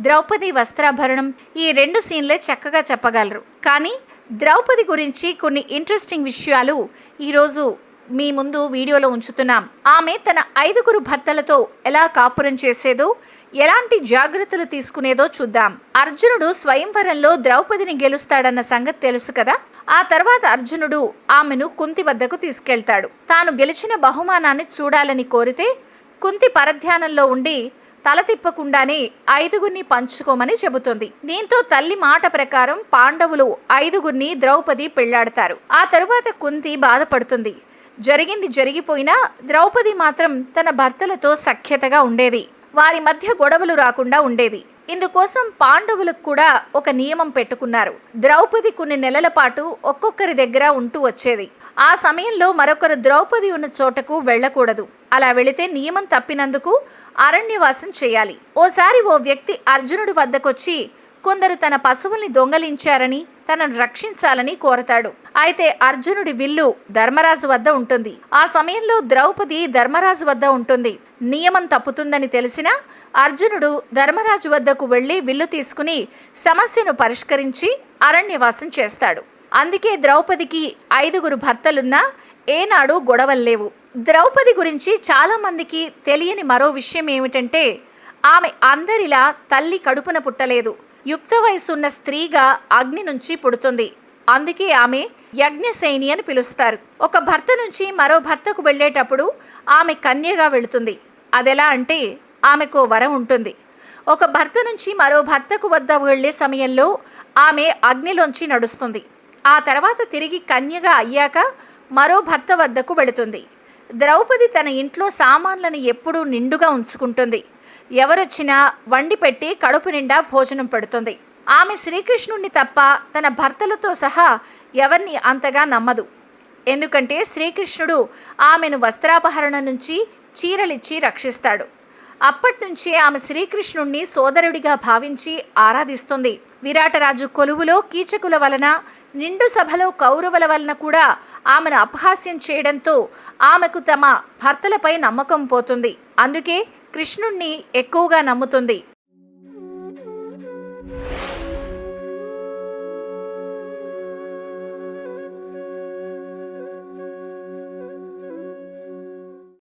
ద్రౌపది వస్త్రాభరణం ఈ రెండు సీన్లే చక్కగా చెప్పగలరు. కానీ ద్రౌపది గురించి కొన్ని ఇంట్రెస్టింగ్ విషయాలు ఈరోజు మీ ముందు వీడియోలో ఉంచుతున్నాం. ఆమె తన ఐదుగురు భర్తలతో ఎలా కాపురం చేసేదో ఎలాంటి జాగ్రత్తలు తీసుకునేదో చూద్దాం. అర్జునుడు స్వయంవరంలో ద్రౌపదిని గెలుస్తాడన్న సంగతి తెలుసు కదా? ఆ తర్వాత అర్జునుడు ఆమెను కుంతి వద్దకు తీసుకెళ్తాడు. తాను గెలిచిన బహుమానాన్ని చూడాలని కోరితే కుంతి పరధ్యానంలో ఉండి తల తిప్పకుండానే ఐదుగురిని పంచుకోమని చెబుతుంది. దీంతో తల్లి మాట ప్రకారం పాండవులు ఐదుగురిని ద్రౌపది పెళ్ళాడతారు. ఆ తరువాత కుంతి బాధపడుతుంది. జరిగింది జరిగిపోయినా ద్రౌపది మాత్రం తన భర్తలతో సఖ్యతగా ఉండేది. వారి మధ్య గొడవలు రాకుండా ఉండేది. ఇందుకోసం పాండవులకు కూడా ఒక నియమం పెట్టుకున్నారు. ద్రౌపది కొన్ని నెలల పాటు ఒక్కొక్కరి దగ్గర ఉంటూ వచ్చేది. ఆ సమయంలో మరొకరు ద్రౌపది ఉన్న చోటకు వెళ్ళకూడదు. అలా వెళితే నియమం తప్పినందుకు అరణ్యవాసం చేయాలి. ఓసారి ఓ వ్యక్తి అర్జునుడి వద్దకొచ్చి కొందరు తన పశువుల్ని దొంగలించారని తనను రక్షించాలని కోరతాడు. అయితే అర్జునుడి విల్లు ధర్మరాజు వద్ద ఉంటుంది. ఆ సమయంలో ద్రౌపది ధర్మరాజు వద్ద ఉంటుంది. నియమం తప్పుతుందని తెలిసినా అర్జునుడు ధర్మరాజు వద్దకు వెళ్ళి విల్లు తీసుకుని సమస్యను పరిష్కరించి అరణ్యవాసం చేస్తాడు. అందుకే ద్రౌపదికి ఐదుగురు భర్తలున్నా ఏనాడు గొడవల్లేవు ద్రౌపది గురించి చాలా మందికి తెలియని మరో విషయం ఏమిటంటే ఆమె అందరిలా తల్లి కడుపున పుట్టలేదు. యుక్త వయసున్న స్త్రీగా అగ్ని నుంచి పుడుతుంది. అందుకే ఆమె యజ్ఞశైని అని పిలుస్తారు. ఒక భర్త నుంచి మరో భర్తకు వెళ్ళేటప్పుడు ఆమె కన్యగా వెళుతుంది. అదెలా అంటే ఆమెకు వరం ఉంటుంది. ఒక భర్త నుంచి మరో భర్తకు వద్ద వెళ్ళే సమయంలో ఆమె అగ్నిలోంచి నడుస్తుంది. ఆ తర్వాత తిరిగి కన్యగా అయ్యాక మరో భర్త వద్దకు వెళుతుంది. ద్రౌపది తన ఇంట్లో సామాన్లను ఎప్పుడూ నిండుగా ఉంచుకుంటుంది. ఎవరొచ్చినా వండి పెట్టి కడుపు నిండా భోజనం పెడుతుంది. ఆమె శ్రీకృష్ణుణ్ణి తప్ప తన భర్తలతో సహా ఎవరిని అంతగా నమ్మదు. ఎందుకంటే శ్రీకృష్ణుడు ఆమెను వస్త్రాపహరణ నుంచి చీరలిచ్చి రక్షిస్తాడు. అప్పట్నుంచే ఆమె శ్రీకృష్ణుణ్ణి సోదరుడిగా భావించి ఆరాధిస్తుంది. విరాటరాజు కొలువులో కీచకుల వలన నిండు సభలో కౌరవుల వలన కూడా ఆమెను అపహాస్యం చేయడంతో ఆమెకు తమ భర్తలపై నమ్మకం పోతుంది. అందుకే కృష్ణుణ్ణి ఎక్కువగా నమ్ముతుంది.